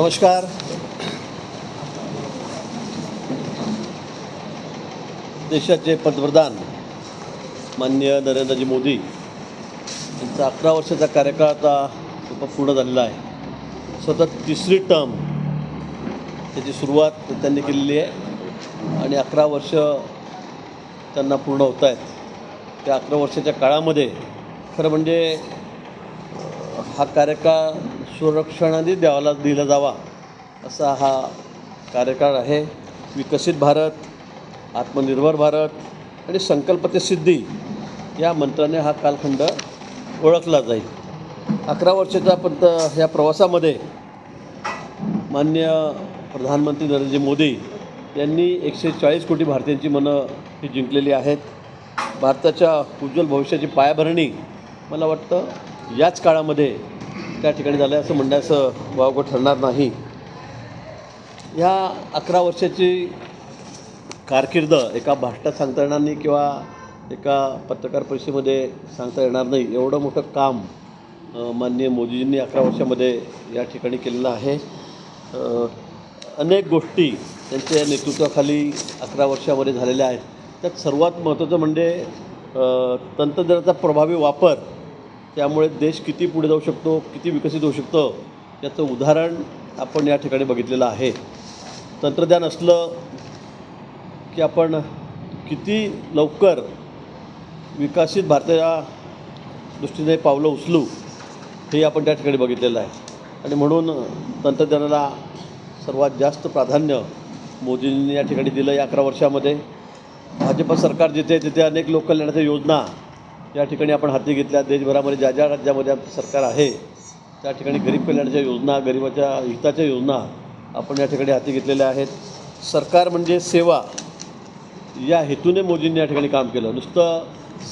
नमस्कार. देशाचे पंतप्रधान माननीय नरेंद्रजी मोदी यांचा अकरा वर्षाचा कार्यकाळ आता पूर्ण झालेला आहे. सतत तिसरी टर्म त्याची सुरुवात त्यांनी केलेली आहे आणि अकरा वर्ष त्यांना पूर्ण होत आहेत. त्या अकरा वर्षाच्या काळामध्ये खरं म्हणजे हा कार्यकाळ संरक्षणाने द्यावाला दिला जावा असा हा कार्यकाळ आहे. विकसित भारत आत्मनिर्भर भारत आणि संकल्पते सिद्धी या मंत्राने हा कालखंड ओळखला जाईल. अकरा वर्षाच्या पंत या प्रवासामध्ये मान्य प्रधानमंत्री नरेंद्र मोदी यांनी एकशे चाळीस कोटी भारतीयांची मनं ही जिंकलेली आहेत. भारताच्या उज्ज्वल भविष्याची पायाभरणी मला वाटतं याच काळामध्ये त्या ठिकाणी झालं आहे असं म्हणण्याचं वावगं ठरणार नाही. ह्या अकरा वर्षाची कारकीर्द एका भाष्टात सांगता येणार नाही किंवा एका पत्रकार परिषदेमध्ये सांगता येणार नाही. एवढं मोठं काम माननीय मोदीजींनी अकरा वर्षामध्ये या ठिकाणी केलेलं आहे. अनेक गोष्टी त्यांच्या नेतृत्वाखाली अकरा वर्षामध्ये झालेल्या आहेत. त्यात सर्वात महत्त्वाचं म्हणजे तंत्रज्ञानाचा प्रभावी वापर त्यामुळे देश किती पुढे जाऊ शकतो किती विकसित होऊ शकतं याचं उदाहरण आपण या ठिकाणी बघितलेलं आहे. तंत्रज्ञान असलं की आपण किती लवकर विकसित भारताच्या दृष्टीने पावलं उचलू हे आपण त्या ठिकाणी बघितलेलं आहे. आणि म्हणून तंत्रज्ञानाला सर्वात जास्त प्राधान्य मोदींनी या ठिकाणी दिलं या अकरा वर्षामध्ये. भाजप सरकार जिथे तिथे अनेक लोककल्याणाच्या योजना या ठिकाणी आपण हाती घेतल्या. देशभरामध्ये ज्या ज्या राज्यामध्ये आमचं सरकार आहे त्या ठिकाणी गरीब कल्याणाच्या योजना गरिबाच्या हिताच्या योजना आपण या ठिकाणी हाती घेतलेल्या आहेत. सरकार म्हणजे सेवा. या हेतूने मोदींनी या ठिकाणी काम केलं. नुसतं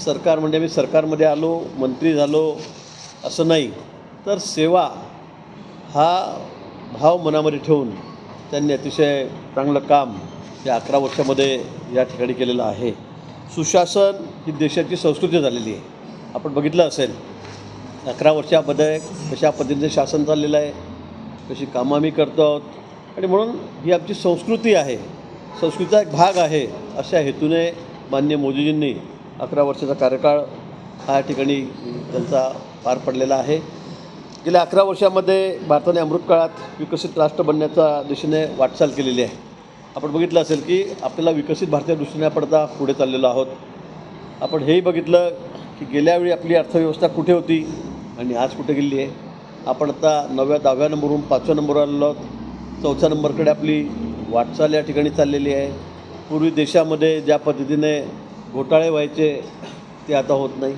सरकार म्हणजे मी सरकारमध्ये आलो मंत्री झालो असं नाही. तर सेवा हा भाव मनामध्ये ठेवून त्यांनी अतिशय चांगलं काम या अकरा वर्षामध्ये या ठिकाणी केलेलं आहे. सुशासन ही देशाची संस्कृती झालेली आहे. आपण बघितलं असेल अकरा वर्षामध्ये कशा पद्धतीचं शासन चाललेलं आहे कशी कामं आम्ही करतो आहोत. आणि म्हणून ही आमची संस्कृती आहे संस्कृतीचा एक भाग आहे अशा हेतूने मान्य मोदीजींनी अकरा वर्षाचा कार्यकाळ हा ठिकाणी त्यांचा पार पडलेला आहे. गेल्या अकरा वर्षामध्ये भारताने अमृतकाळात विकसित राष्ट्र बनण्याच्या दिशेने वाटचाल केलेली आहे. आपण बघितलं असेल की आपल्याला विकसित भारतीय दृष्टीने आपण आता पुढे चाललेलो आहोत. आपण हेही बघितलं की गेल्या वेळी आपली अर्थव्यवस्था कुठे होती आणि आज कुठे गेली आहे. आपण आता नवव्या दहाव्या नंबरवरून पाचव्या नंबरवर आलेलो आहोत. चौथ्या नंबरकडे आपली वाटचाल या ठिकाणी चाललेली आहे. पूर्वी देशामध्ये ज्या पद्धतीने घोटाळे व्हायचे ते आता होत नाही.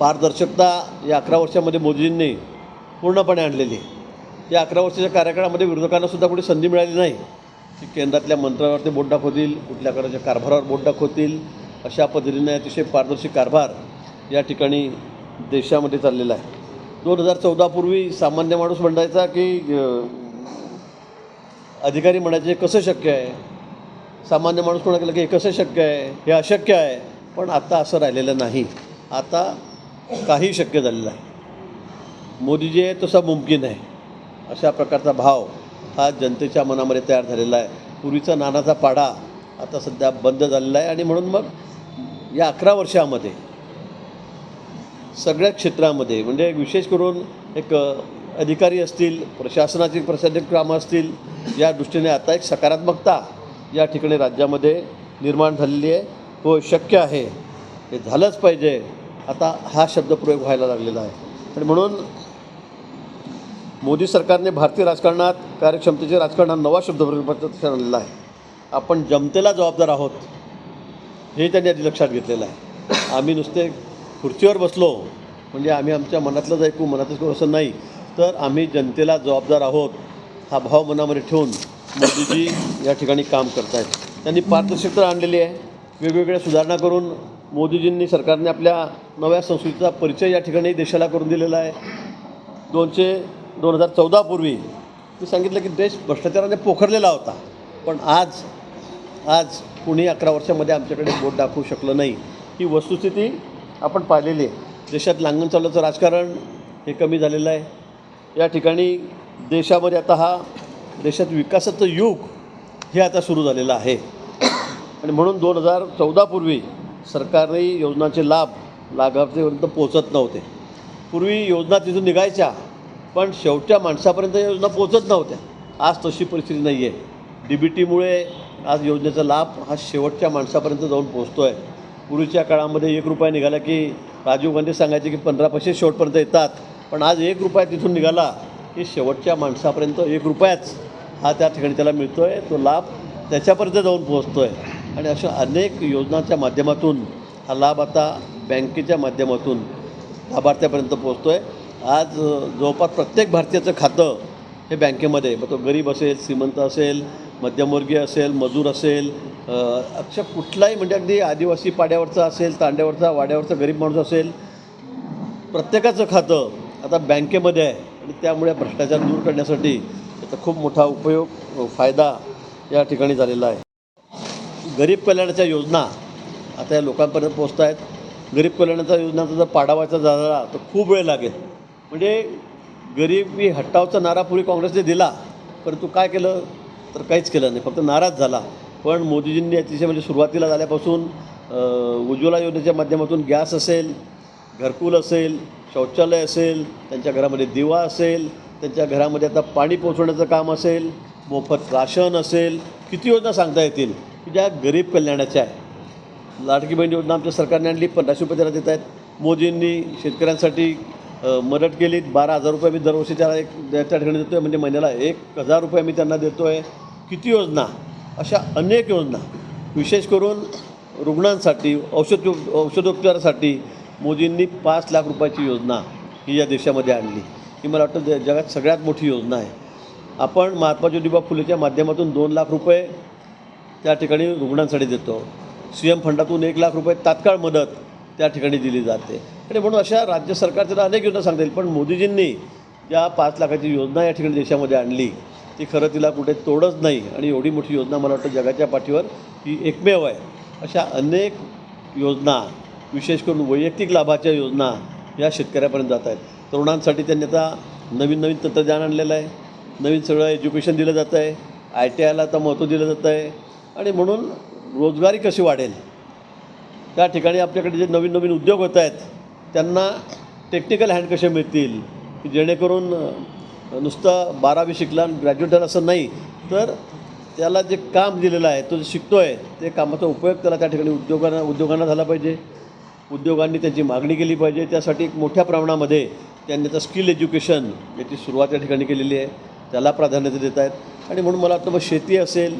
पारदर्शकता या अकरा वर्षामध्ये मोदींनी पूर्णपणे आणलेली आहे. या अकरा वर्षाच्या कार्यकाळामध्ये विरोधकांना सुद्धा कुठे संधी मिळाली नाही. की केंद्रातल्या मंत्र्यावरती बोट दाखवतील कुठल्या कराच्या कारभारावर बोट दाखवतील अशा पद्धतीने अतिशय पारदर्शी कारभार या ठिकाणी देशामध्ये चाललेला आहे. दोन हजार चौदापूर्वी सामान्य माणूस म्हणायचा की अधिकारी म्हणायचे कसं शक्य आहे? सामान्य माणूस कोणा की हे कसं शक्य आहे? हे अशक्य आहे. पण आता असं राहिलेलं नाही. आता काही शक्य झालेलं आहे. मोदी जे आहे तसा मुमकिन आहे. अशा प्रकारचा भाव हा जनतेच्या मनामध्ये तयार झालेला आहे. पूर्वीचा नानाचा पाढा आता सध्या बंद झालेला आहे आणि म्हणून मग या अकरा वर्षामध्ये सगळ्या क्षेत्रामध्ये म्हणजे विशेष करून एक अधिकारी असतील प्रशासनाची प्रशासनिक कामं असतील या दृष्टीने आता एक सकारात्मकता या ठिकाणी राज्यामध्ये निर्माण झालेली आहे. हो शक्य आहे. हे झालंच पाहिजे. आता हा शब्दप्रयोग व्हायला लागलेला आहे. आणि म्हणून मोदी सरकारने भारतीय राजकारणात कार्यक्षमतेचे राजकारण हा नवा शब्द आणलेला आहे. आपण जनतेला जबाबदार आहोत हे त्यांनी आधी लक्षात घेतलेलं आहे. आम्ही नुसते खुर्चीवर बसलो म्हणजे आम्ही आमच्या मनातलंच ऐकू मनातच करू असं नाही तर आम्ही जनतेला जबाबदार आहोत हा भाव मनामध्ये ठेवून मोदीजी या ठिकाणी काम करत आहेत त्यांनी पारदर्शकता आणलेली आहे. वेगवेगळ्या सुधारणा करून मोदीजींनी सरकारने आपल्या नव्या संस्कृतीचा परिचय या ठिकाणी देशाला करून दिलेला आहे. दोनशे दोन हजार चौदापूर्वी मी सांगितलं की देश भ्रष्टाचाराने पोखरलेला होता. पण आज आज कुणी अकरा वर्षामध्ये आमच्याकडे बोट दाखवू शकलं नाही. ही वस्तुस्थिती आपण पाहिलेली आहे. देशात लांगण चालवचं राजकारण हे कमी झालेलं आहे. या ठिकाणी देशामध्ये आता हा देशात विकासाचं युग हे आता सुरू झालेलं आहे. आणि म्हणून दोन हजार चौदापूर्वी सरकारी योजनांचे लाभ लाभार्थीपर्यंत पोचत नव्हते. पूर्वी योजना तिथून निघायच्या पण शेवटच्या माणसापर्यंत योजना पोचत नव्हत्या. आज तशी परिस्थिती नाही आहे डी बी टीमुळे आज योजनेचा लाभ हा शेवटच्या माणसापर्यंत जाऊन पोचतो आहे पूर्वीच्या काळामध्ये एक रुपया निघाला की राजीव गांधी सांगायचे की पंधरा पैसे शेवटपर्यंत येतात. पण आज एक रुपया तिथून निघाला की शेवटच्या माणसापर्यंत एक रुपयाच हा त्या ठिकाणी त्याला मिळतो आहे तो लाभ त्याच्यापर्यंत जाऊन पोहोचतो आहे आणि अशा अनेक योजनांच्या माध्यमातून हा लाभ आता बँकेच्या माध्यमातून लाभार्थ्यापर्यंत पोहोचतो आहे आज जवळपास प्रत्येक भारतीयाचं खातं हे बँकेमध्ये मग तो गरीब असेल श्रीमंत असेल मध्यमवर्गीय असेल मजूर असेल अक्षर कुठलाही म्हणजे अगदी आदिवासी पाड्यावरचा असेल तांड्यावरचा वाड्यावरचा गरीब माणूस असेल प्रत्येकाचं खातं आता बँकेमध्ये आहे. आणि त्यामुळे भ्रष्टाचार दूर करण्यासाठी त्याचा खूप मोठा उपयोग फायदा या ठिकाणी झालेला आहे. गरीब कल्याणाच्या योजना आता या लोकांपर्यंत पोचत आहेत गरीब कल्याणाच्या योजनाचा जर पाडावायचा झाला तर खूप वेळ लागेल. म्हणजे गरिबी हटावचा नारा पूर्वी काँग्रेसने दिला परंतु काय केलं? तर काहीच केलं नाही. फक्त नाराज झाला. पण मोदीजींनी अतिशय म्हणजे सुरुवातीला झाल्यापासून उज्ज्वला योजनेच्या माध्यमातून गॅस असेल घरकुल असेल शौचालय असेल त्यांच्या घरामध्ये दिवा असेल त्यांच्या घरामध्ये आता पाणी पोचवण्याचं काम असेल मोफत राशन असेल किती योजना सांगता येतील? की ज्या गरीब कल्याणाच्या आहे लाडकी बहीण योजना आमच्या सरकारने आणली पंधराशे रुपये त्याला देत आहेत. मोदींनी शेतकऱ्यांसाठी मदत केली. बारा हजार रुपये मी दरवर्षी त्याला एक त्या ठिकाणी देतो आहे म्हणजे महिन्याला एक हजार रुपये मी त्यांना देतो आहे किती योजना? अशा अनेक योजना. विशेष करून रुग्णांसाठी औषध औषधोपचारासाठी मोदींनी पाच लाख रुपयाची योजना ही या देशामध्ये आणली. ही मला वाटतं ज- जगात सगळ्यात मोठी योजना आहे. आपण महात्मा ज्योतिबा फुलेच्या माध्यमातून दोन लाख रुपये त्या ठिकाणी रुग्णांसाठी देतो. सी एम फंडातून एक लाख रुपये तात्काळ मदत त्या ठिकाणी दिली जाते. आणि म्हणून अशा राज्य सरकारच्या अनेक योजना सांगता येईल पण मोदीजींनी ज्या पाच लाखाची योजना या ठिकाणी देशामध्ये आणली ती खरं तिला कुठे तोडच नाही आणि एवढी मोठी योजना मला वाटतं जगाच्या पाठीवर ही एकमेव आहे. अशा अनेक योजना विशेष करून वैयक्तिक लाभाच्या योजना या शेतकऱ्यापर्यंत जात आहेत. तरुणांसाठी त्यांनी आता नवीन नवीन तंत्रज्ञान आणलेलं आहे नवीन सगळं एज्युकेशन दिलं जातं आहे आय टी आयला आता महत्त्व दिलं जातं आहे आणि म्हणून रोजगारी कशी वाढेल? त्या ठिकाणी आपल्याकडे जे नवीन नवीन उद्योग होत आहेत त्यांना टेक्निकल हँड कसे मिळतील? की जेणेकरून नुसतं बारावी शिकला आणि ग्रॅज्युएट झाला असं नाही तर त्याला जे काम दिलेलं आहे तो जे शिकतो आहे ते कामाचा उपयोग त्याला त्या ठिकाणी उद्योगांना उद्योगांना झाला पाहिजे. उद्योगांनी त्याची मागणी केली पाहिजे. त्यासाठी एक मोठ्या प्रमाणामध्ये त्यांनी आता स्किल एज्युकेशन याची सुरुवात या ठिकाणी केलेली आहे. त्याला प्राधान्य देत आहेत. आणि म्हणून मला वाटतं मग शेती असेल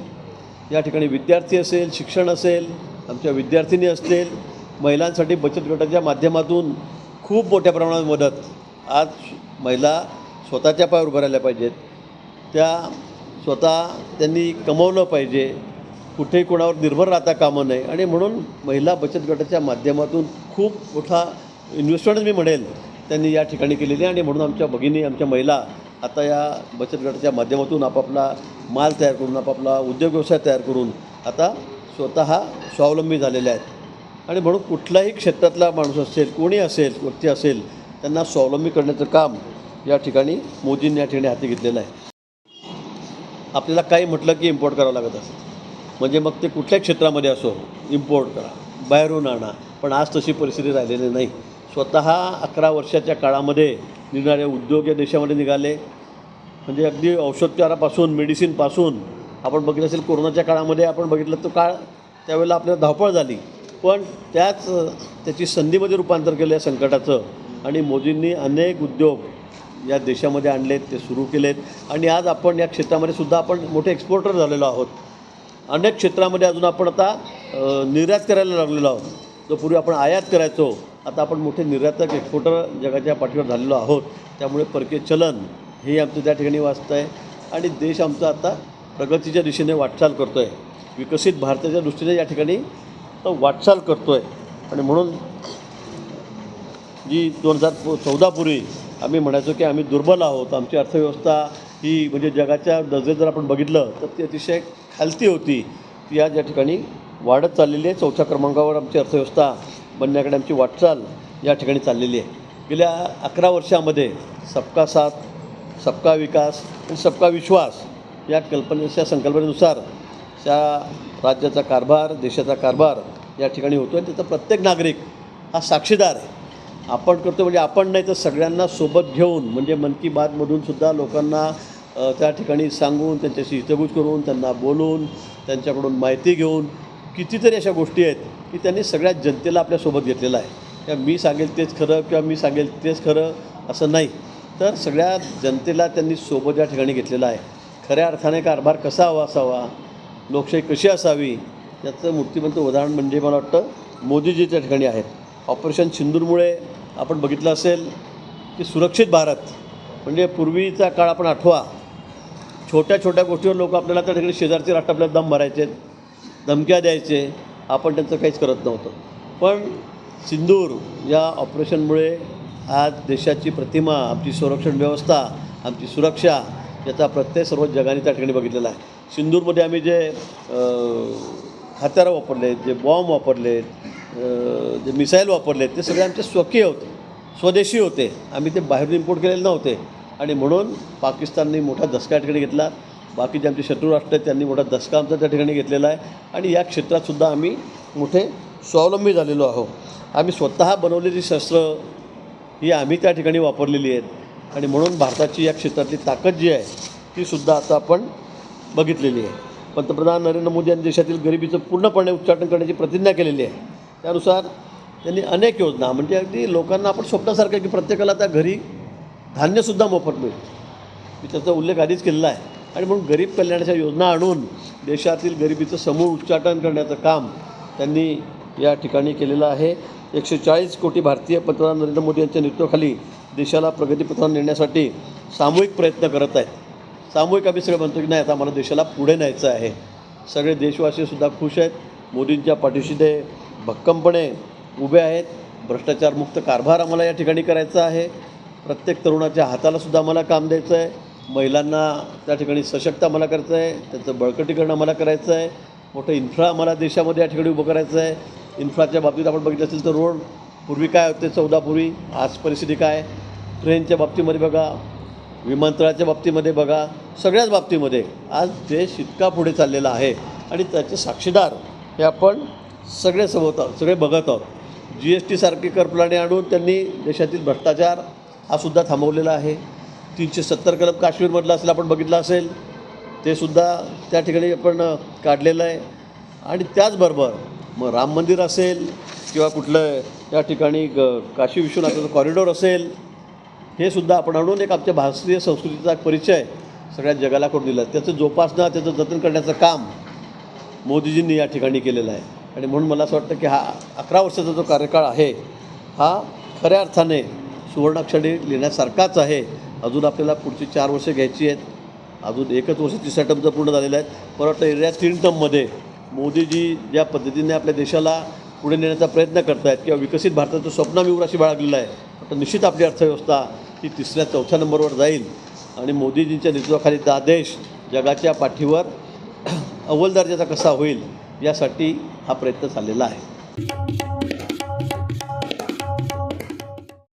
या ठिकाणी विद्यार्थी असेल शिक्षण असेल आमच्या विद्यार्थिनी असतील महिलांसाठी बचत गटाच्या माध्यमातून खूप मोठ्या प्रमाणात मदत. आज महिला स्वतःच्या पायावर उभं राहिल्या पाहिजेत. त्या स्वतः त्यांनी कमवलं पाहिजे. कुठेही कोणावर निर्भर राहता कामं नाही. आणि म्हणून महिला बचत गटाच्या माध्यमातून खूप मोठा इन्व्हेस्टमेंट मी म्हणेल त्यांनी या ठिकाणी केलेली आहे. आणि म्हणून आमच्या भगिनी आमच्या महिला आता या बचत गटाच्या माध्यमातून आपापला माल तयार करून आपापला उद्योग व्यवसाय तयार करून आता स्वतः स्वावलंबी झालेल्या आहेत. आणि म्हणून कुठल्याही क्षेत्रातला माणूस असेल कोणी असेल व्यक्ती असेल त्यांना स्वावलंबी करण्याचं काम या ठिकाणी मोदींनी या ठिकाणी हाती घेतलेलं आहे. आपल्याला काही म्हटलं की इम्पोर्ट करावं लागत असतं. म्हणजे मग ते कुठल्याही क्षेत्रामध्ये असो इम्पोर्ट करा बाहेरून आणा. पण आज तशी परिस्थिती राहिलेली नाही. स्वतः अकरा वर्षाच्या काळामध्ये निघणारे उद्योग या देशामध्ये निघाले. म्हणजे अगदी औषधोपचारापासून मेडिसिनपासून आपण बघितलं असेल कोरोनाच्या काळामध्ये आपण बघितलं तो काळ त्यावेळेला आपल्याला धावपळ झाली. पण त्याच त्याची संधीमध्ये रूपांतर केलं या संकटाचं. आणि मोदींनी अनेक उद्योग या देशामध्ये आणलेत ते सुरू केलेत. आणि आज आपण या क्षेत्रामध्ये सुद्धा आपण मोठे एक्सपोर्टर झालेलो आहोत. अनेक क्षेत्रामध्ये अजून आपण आता निर्यात करायला लागलेलो आहोत. जो पूर्वी आपण आयात करायचो. आता आपण मोठे निर्यातक एक्सपोर्टर जगाच्या पाठीवर झालेलो आहोत. त्यामुळे परकीय चलन हे आमचं त्या ठिकाणी वाचतं आहे आणि देश आमचा आता प्रगतीच्या दिशेने वाटचाल करतो आहे विकसित भारताच्या दृष्टीने या ठिकाणी वाटचाल करतो आहे आणि म्हणून जी दोन हजार चौदापूर्वी आम्ही म्हणायचो की आम्ही दुर्बल आहोत. आमची अर्थव्यवस्था ही म्हणजे जगाच्या दर्जेत जर आपण बघितलं तर ती अतिशय खालती होती. ती आज या ठिकाणी वाढत चाललेली आहे. चौथ्या क्रमांकावर आमची अर्थव्यवस्था बनण्याकडे आमची वाटचाल या ठिकाणी चाललेली आहे. गेल्या अकरा वर्षामध्ये सबका साथ सबका विकास आणि सबका विश्वास या कल्पनेच्या संकल्पनेनुसार त्या राज्याचा कारभार देशाचा कारभार या ठिकाणी होतो आणि त्याचा प्रत्येक नागरिक हा साक्षीदार आहे. आपण करतो म्हणजे आपण नाही तर सगळ्यांना सोबत घेऊन म्हणजे मन की बातमधून सुद्धा लोकांना त्या ठिकाणी सांगून त्यांच्याशी हितगूज करून त्यांना बोलून त्यांच्याकडून माहिती घेऊन कितीतरी अशा गोष्टी आहेत की त्यांनी सगळ्या जनतेला आपल्यासोबत घेतलेलं आहे. किंवा मी सांगेल तेच खरं किंवा मी सांगेल तेच खरं असं नाही. तर सगळ्या जनतेला त्यांनी सोबत या ठिकाणी घेतलेलं आहे. खऱ्या अर्थाने कारभार कसा हवा असावा लोकशाही कशी असावी याचं मूर्तिमंत उदाहरण म्हणजे मला वाटतं मोदीजी त्या ठिकाणी आहेत. ऑपरेशन सिंदूरमुळे आपण बघितलं असेल की सुरक्षित भारत म्हणजे पूर्वीचा काळ आपण आठवा. छोट्या छोट्या गोष्टीवर लोक आपल्याला त्या ठिकाणी शेजारचे राष्ट्र आपल्याला दम भरायचे धमक्या द्यायचे आपण त्यांचं काहीच करत नव्हतं. पण सिंदूर या ऑपरेशनमुळे आज देशाची प्रतिमा आमची संरक्षण व्यवस्था आमची सुरक्षा याचा प्रत्यय सर्व जगाने त्या ठिकाणी बघितलेला आहे. सिंदूरमध्ये आम्ही जे हत्यारं वापरले जे बॉम्ब वापरले जे मिसाईल वापरले ते सगळे आमचे स्वकीय होते स्वदेशी होते. आम्ही ते बाहेरून इम्पोर्ट केलेले नव्हते. आणि म्हणून पाकिस्तानने मोठा धसका ठिकाणी घेतला. बाकीचे आमचे शत्रू राष्ट्र आहेत त्यांनी मोठा धसका आमचा त्या ठिकाणी घेतलेला आहे. आणि या क्षेत्रातसुद्धा आम्ही मोठे स्वावलंबी झालेलो आहोत. आम्ही स्वतः बनवलेली शस्त्र ही आम्ही त्या ठिकाणी वापरलेली आहेत. आणि म्हणून भारताची या क्षेत्रातली ताकद जी आहे ती सुद्धा आता आपण बघितलेली आहे. पंतप्रधान नरेंद्र मोदी यांनी देशातील गरिबीचं पूर्णपणे उच्चाटन करण्याची प्रतिज्ञा केलेली आहे. त्यानुसार त्यांनी अनेक योजना म्हणजे अगदी लोकांना आपण स्वप्नासारखं की प्रत्येकाला त्या घरी धान्यसुद्धा मोफत मिळेल मी त्याचा उल्लेख आधीच केलेला आहे. आणि म्हणून गरीब कल्याणाच्या योजना आणून देशातील गरिबीचं समूळ उच्चाटन करण्याचं काम त्यांनी या ठिकाणी केलेलं आहे. एकशे चाळीस कोटी भारतीय पंतप्रधान नरेंद्र मोदी यांच्या नेतृत्वाखाली देशाला प्रगतीपथावर नेण्यासाठी सामूहिक प्रयत्न करत आहेत. सामूहिक आम्ही सगळे म्हणतो की नाही आता आम्हाला देशाला पुढे न्यायचं आहे. सगळे देशवासीसुद्धा खुश आहेत. मोदींच्या पाठीशी ते भक्कमपणे उभे आहेत. भ्रष्टाचारमुक्त कारभार आम्हाला या ठिकाणी करायचा आहे. प्रत्येक तरुणाच्या हातालासुद्धा आम्हाला काम द्यायचं आहे महिलांना त्या ठिकाणी सशक्त आम्हाला करायचं आहे त्यांचं बळकटीकरण आम्हाला करायचं आहे. मोठं इन्फ्रा आम्हाला देशामध्ये या ठिकाणी उभं करायचं आहे. इन्फ्राच्या बाबतीत आपण बघितलं असेल तर रोड पूर्वी काय होते? चौदापूर्वी आज परिस्थिती काय? ट्रेनच्या बाबतीमध्ये बघा विमानतळाच्या बाबतीमध्ये बघा सगळ्याच बाबतीमध्ये आज देश इतका पुढे चाललेला आहे आणि त्याचे साक्षीदार हे आपण सगळे सोबत आहोत सगळे बघत आहोत. जी एस टीसारखी कर आणून त्यांनी देशातील भ्रष्टाचार हा सुद्धा थांबवलेला आहे. तीनशे सत्तर कलम काश्मीरमधला असेल आपण बघितलं असेल ते सुद्धा त्या ठिकाणी आपण काढलेलं आहे. आणि त्याचबरोबर मग राम मंदिर असेल किंवा कुठलं या ठिकाणी ग काशी विश्वनाथाचं कॉरिडॉर असेल हे सुद्धा आपण आणून एक आमच्या भारतीय संस्कृतीचा एक परिचय सगळ्या जगाला करून दिलं. त्याचं जोपासना त्याचं जतन करण्याचं काम मोदीजींनी या ठिकाणी केलेलं आहे. आणि म्हणून मला असं वाटतं की हा अकरा वर्षाचा जो कार्यकाळ आहे हा खऱ्या अर्थाने सुवर्णाक्षरी लिहिण्यासारखाच आहे. अजून आपल्याला पुढची चार वर्षे घ्यायची आहेत. अजून एकच वर्ष तिसऱ्या टर्मचं पूर्ण झालेलं आहे. मला वाटतं एरिया तीन टर्ममध्ये मोदीजी ज्या पद्धतीने आपल्या देशाला पुढे नेण्याचा प्रयत्न करत आहेत किंवा विकसित भारताचं स्वप्न मी उराशी बाळगलेलं आहे. आता निश्चित आपली अर्थव्यवस्था ही तिसऱ्या चौथ्या नंबरवर जाईल. आणि मोदीजींच्या नेतृत्वाखाली हा देश जगाच्या पाठीवर अव्वल दर्जाचा कसा होईल यासाठी हा प्रयत्न चाललेला आहे.